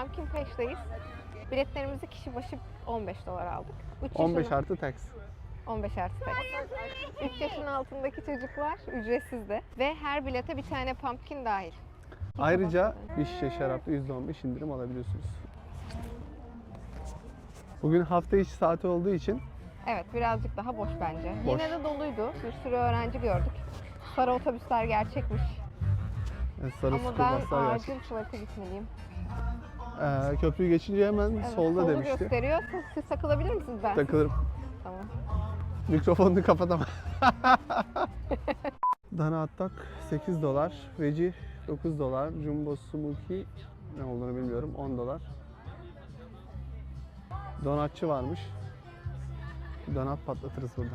Pumpkin Patch'teyiz. Biletlerimizi kişi başı 15 dolar aldık. 3 15 yaşın, artı tax. 15 artı tax. 3 yaşın altındaki çocuklar ücretsiz de. Ve her bilete bir tane pumpkin dahil. Ayrıca bir şişe şarapta %15 indirim alabiliyorsunuz. Bugün hafta içi saati olduğu için Evet birazcık daha boş bence. Boş. Yine de doluydu. Bir sürü öğrenci gördük. Sarı otobüsler gerçekmiş. e, sarı Ama ben acil tuvalete gitmeliyim. Ee, köprüyü geçince hemen Evet, solda solu demişti. gösteriyor. Siz, siz takılabilir misiniz ben? Takılırım. Tamam. Mikrofonunu kapatamam. Dana attak 8 dolar, veci 9 dolar, jumbo smoky ne olduğunu bilmiyorum 10 dolar. Donatçı varmış. Donat patlatırız burada.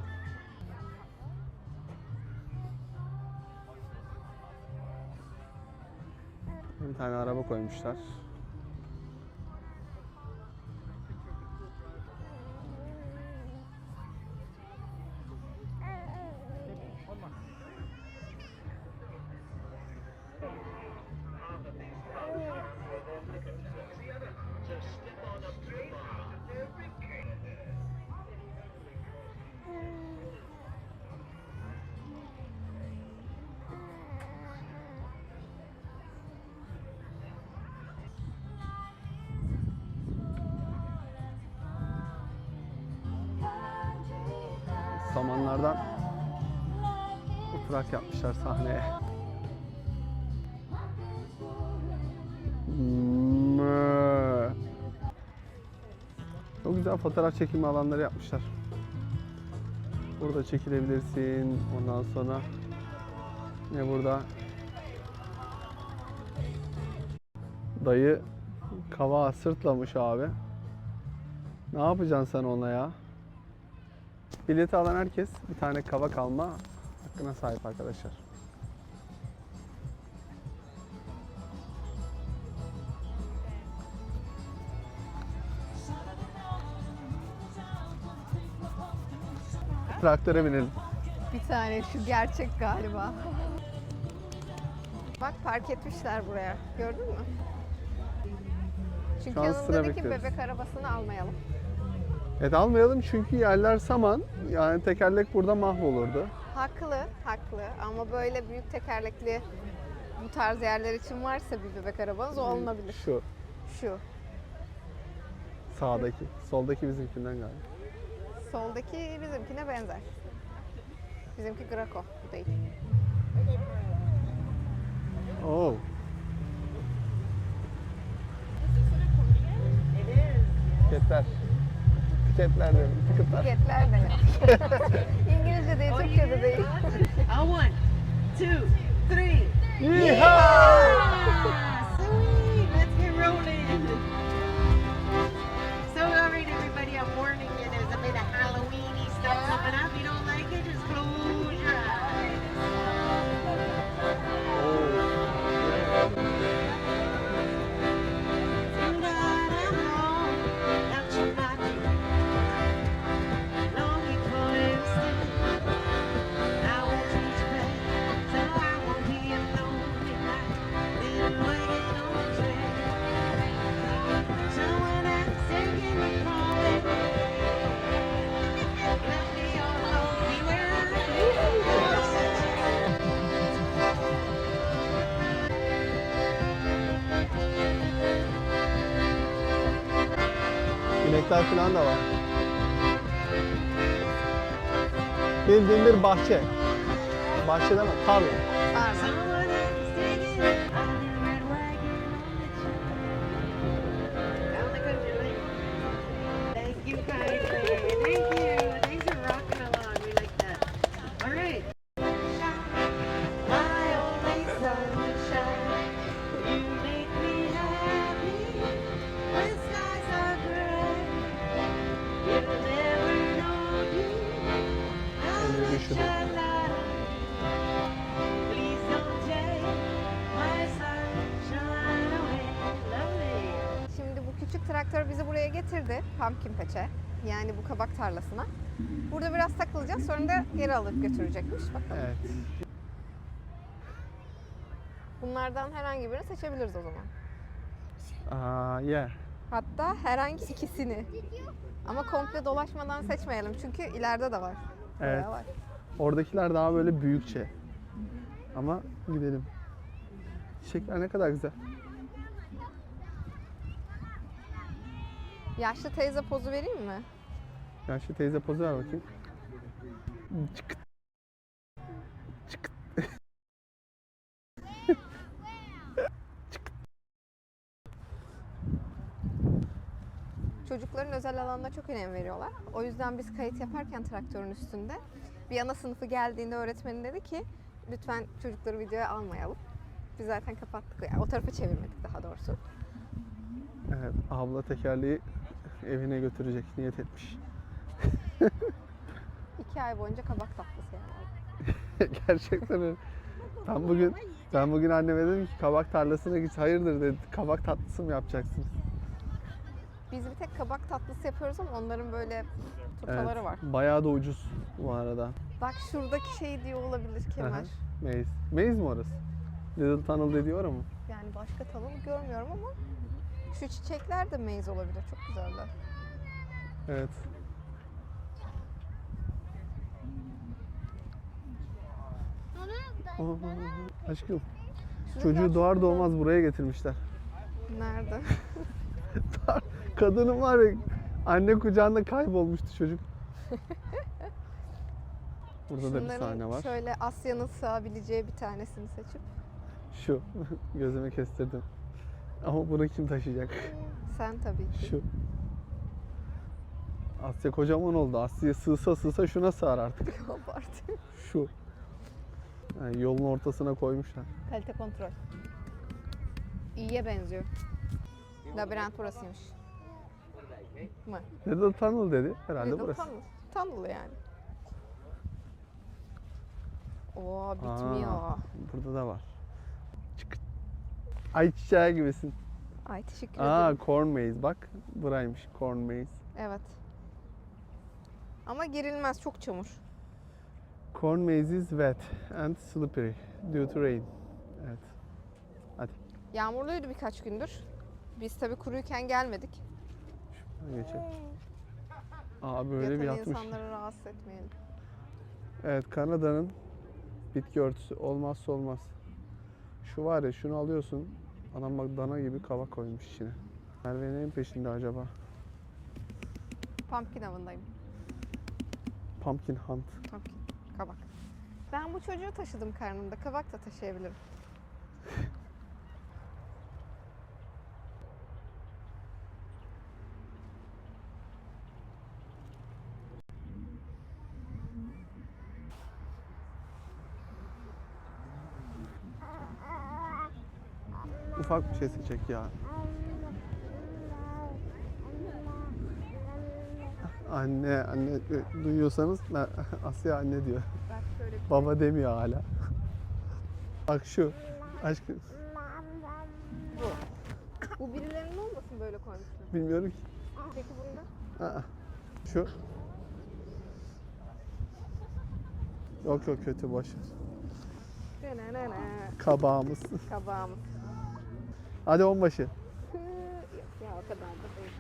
Bir tane araba koymuşlar. Samanlardan oturak yapmışlar sahneye. Çok güzel fotoğraf çekimi alanları yapmışlar. Burada çekilebilirsin. Ondan sonra ne burada? Dayı kava sırtlamış abi. Ne yapacaksın sen ona ya? Bileti alan herkes bir tane kavak alma hakkına sahip arkadaşlar. Traktöre binelim. Bir tane şu gerçek galiba. Bak park etmişler buraya. Gördün mü? Çünkü Şu an yanında sıra dedi ki bekliyoruz. bebek arabasını almayalım. Evet almayalım çünkü yerler saman. Yani tekerlek burada mahvolurdu. Haklı, haklı ama böyle büyük tekerlekli bu tarz yerler için varsa bir bebek arabanız o alınabilir. Şu Şu. sağdaki. Soldaki bizimkinden galiba. Soldaki bizimkine benzer. Bizimki Graco, bu değil. Oo. Tiketler. Tiketler diyorum. Tiketler. Paketler de İnekler falan da var. Bildiğin bir bahçe. Bahçe deme, tarla. Pardon. Someone else taking Lovely. Şimdi bu küçük traktör bizi buraya getirdi. Pumpkin Patch'e. Yani bu kabak tarlasına. Burada biraz takılacağız. Sonra da geri alıp götürecekmiş. Bakalım. Evet. Bunlardan herhangi birini seçebiliriz o zaman. Aa, yeah. Hatta herhangi ikisini. Ama komple dolaşmadan seçmeyelim çünkü ileride de var. Bayağı Evet. var. Oradakiler daha böyle büyükçe. Ama gidelim. Çiçekler ne kadar güzel. Yaşlı teyze pozu vereyim mi? Yaşlı teyze pozu ver bakayım. Çıkıt. Çıkıt. Çocukların özel alanına çok önem veriyorlar. O yüzden biz kayıt yaparken traktörün üstünde bir ana sınıfı geldiğinde öğretmenin dedi ki lütfen çocukları videoya almayalım. Biz zaten kapattık. Yani o tarafa çevirmedik daha doğrusu. Evet, abla tekerleği evine götürecek niyet etmiş. İki ay boyunca kabak tatlısı yani. Gerçekten öyle. Ben bugün ben bugün anneme dedim ki kabak tarlasına git. Hayırdır dedi. Kabak tatlısı mı yapacaksınız? Biz bir tek kabak tatlısı yapıyoruz ama onların böyle turtaları var. Bayağı da ucuz bu arada. Bak şuradaki şey diyor olabilir Kemal. Aha. Maze. Maze mi orası? Little Tunnel dediği orası mı? Yani başka tanım görmüyorum ama şu çiçekler de meyze olabilir. Çok güzeller. Evet. Aa, aşkım. Şurada Çocuğu doğar doğmaz buraya getirmişler. Nerede? Kadının var ya anne kucağında kaybolmuştu çocuk. Burada da bir Şunların sahne var. şöyle Asya'nın sığabileceği bir tanesini seçip Şu. Gözüme kestirdim. Ama bunu kim taşıyacak? sen tabii ki. Şu. Asya kocaman oldu. Asya sığsa sığsa şuna sığar artık. Abartı. Şu. Yani yolun ortasına koymuşlar. Kalite kontrol. İyiye benziyor. Labirent burasıymış. Mı? Little Tunnel dedi. Herhalde Little burası. Tunnel. Tunnel yani. Oo bitmiyor. Aa, burada da var. Çık. Ay çiçeği gibisin. Ay teşekkür Aa ederim. corn maze bak. Buraymış corn maze. Evet. Ama girilmez çok çamur. Corn maze is wet and slippery due to rain. Evet. Hadi Yağmurluydu birkaç gündür. Biz tabii kuruyken gelmedik. Geçelim. Aa böyle bir Yatan yatmış. insanları rahatsız etmeyelim. Evet Kanada'nın bitki örtüsü olmazsa olmaz. Şu var ya şunu alıyorsun. Adam bak dana gibi kava koymuş içine. Merve neyin peşinde acaba? Pumpkin avındayım. Pumpkin hunt. Pumpkin. Kabak. Ben bu çocuğu taşıdım karnımda. Kabak da taşıyabilirim. Ufak bir şey seçecek ya. Anne, anne duyuyorsanız Asya anne diyor. Bak şöyle bir Baba demiyor hala. Bak şu. Aşkım Bu birilerinin olmasın böyle koymuşlar. bilmiyorum ki. Peki bunda? Aa, şu. Yok yok kötü boş. Kabağımız. Kabağımız. Hadi onbaşı. Yok ya o kadar da değil.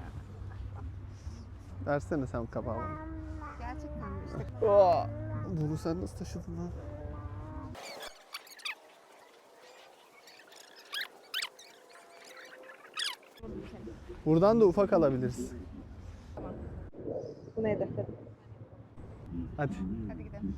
Versene sen kabağı bana. Gerçekten mi işte? Bunu sen nasıl taşıdın lan? Buradan da ufak alabiliriz. Bunu hedefledim. Hadi. Hadi gidelim.